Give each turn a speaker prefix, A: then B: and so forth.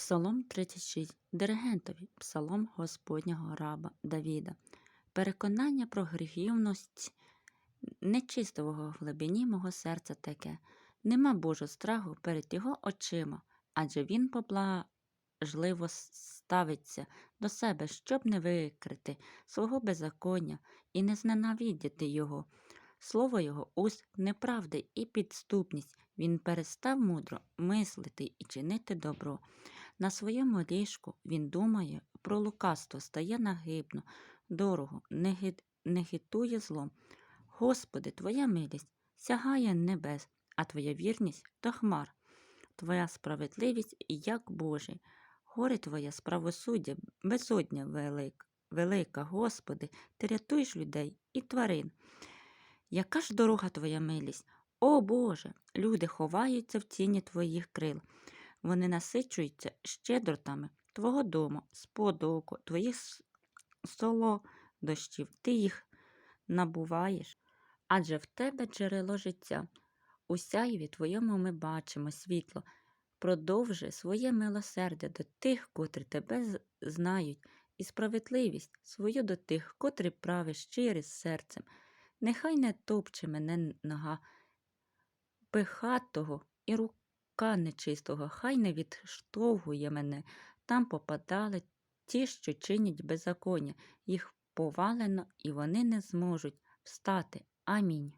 A: Псалом 36. Диригентові. Псалом Господнього раба Давіда. Переконання про гріхівність нечистого в глибині мого серця таке. Нема Божого страху перед його очима, адже він поблажливо ставиться до себе, щоб не викрити свого беззаконня і не зненавидіти його. Слово його уст неправди і підступність. Він перестав мудро мислити і чинити добро. На своєму ліжку він думає про лукавство, стає нагибно, дорого, не, ги- не хитує злом. Господи, Твоя милість сягає небес, а Твоя вірність до хмар. Твоя справедливість як Божий. Горе Твоє справосуддя, безодня велик, велика, Господи, Ти рятуєш людей і тварин. Яка ж дорога Твоя милість? О Боже! Люди ховаються в тіні Твоїх крил. Вони насичуються щедротами Твого дому, сподоку, Твоїх солодощів. Ти їх набуваєш, адже в Тебе джерело життя. У сяйві Твоєму ми бачимо світло. Продовжи своє милосердя до тих, котрі тебе знають, і справедливість свою до тих, котрі правиш щирі з серцем. Нехай не топче мене нога пихатого і рука нечистого, хай не відштовхує мене. Там попадали ті, що чинять беззаконня, їх повалено, і вони не зможуть встати. Амінь.